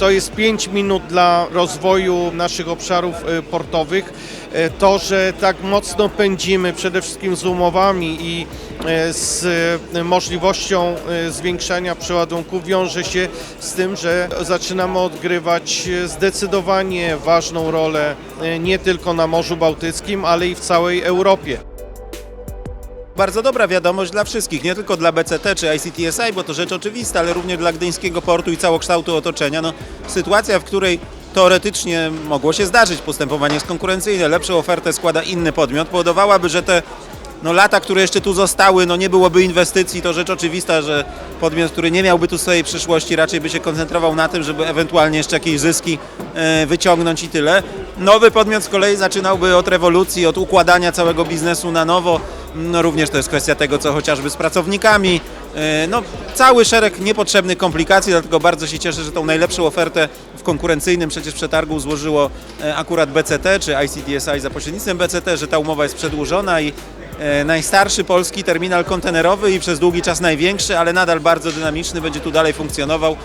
to jest 5 minut dla rozwoju naszych obszarów e, portowych. E, To, że tak mocno pędzimy przede wszystkim z umowami i e, z możliwością zwiększania przeładunków wiąże się z tym, że zaczynamy odgrywać zdecydowanie ważną rolę nie tylko na Morzu Bałtyckim, ale i w całej Europie. Bardzo dobra wiadomość dla wszystkich, nie tylko dla BCT czy ICTSI, bo to rzecz oczywista, ale również dla gdyńskiego portu i całokształtu otoczenia. No, sytuacja, w której teoretycznie mogło się zdarzyć postępowanie jest konkurencyjne, lepszą ofertę składa inny podmiot, powodowałaby, że te no, lata, które jeszcze tu zostały, no nie byłoby inwestycji, to rzecz oczywista, że podmiot, który nie miałby tu swojej przyszłości, raczej by się koncentrował na tym, żeby ewentualnie jeszcze jakieś zyski e, wyciągnąć i tyle. Nowy podmiot z kolei zaczynałby od rewolucji, od układania całego biznesu na nowo. No, również to jest kwestia tego, co chociażby z pracownikami. E, No, cały szereg niepotrzebnych komplikacji, dlatego bardzo się cieszę, że tą najlepszą ofertę w konkurencyjnym przecież przetargu złożyło e, akurat BCT czy ICTSI za pośrednictwem BCT, że ta umowa jest przedłużona i e, najstarszy polski terminal kontenerowy i przez długi czas największy, ale nadal bardzo dynamiczny, będzie tu dalej funkcjonował.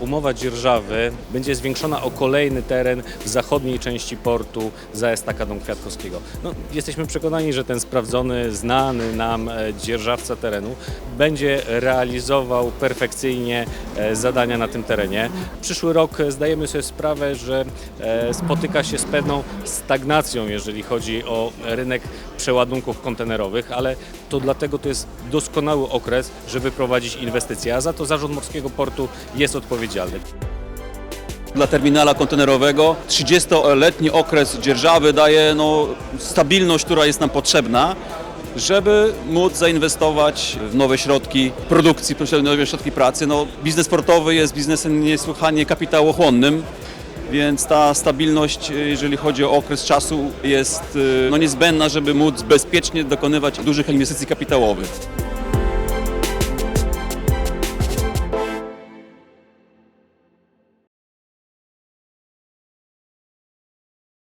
Umowa dzierżawy będzie zwiększona o kolejny teren w zachodniej części portu za estakadą Kwiatkowskiego. No, jesteśmy przekonani, że ten sprawdzony, znany nam e, dzierżawca terenu będzie realizował perfekcyjnie e, zadania na tym terenie. Przyszły rok e, zdajemy sobie sprawę, że spotyka się z pewną stagnacją, jeżeli chodzi o rynek przeładunków kontenerowych, ale to dlatego to jest doskonały okres, żeby prowadzić inwestycje, a za to Zarząd Morskiego Portu jest odpowiedzialny. Dla terminala kontenerowego 30-letni okres dzierżawy daje no, stabilność, która jest nam potrzebna, żeby móc zainwestować w nowe środki produkcji, nowe środki pracy. No, biznes portowy jest biznesem niesłychanie kapitałochłonnym, więc ta stabilność, jeżeli chodzi o okres czasu, jest y, no, niezbędna, żeby móc bezpiecznie dokonywać dużych inwestycji kapitałowych.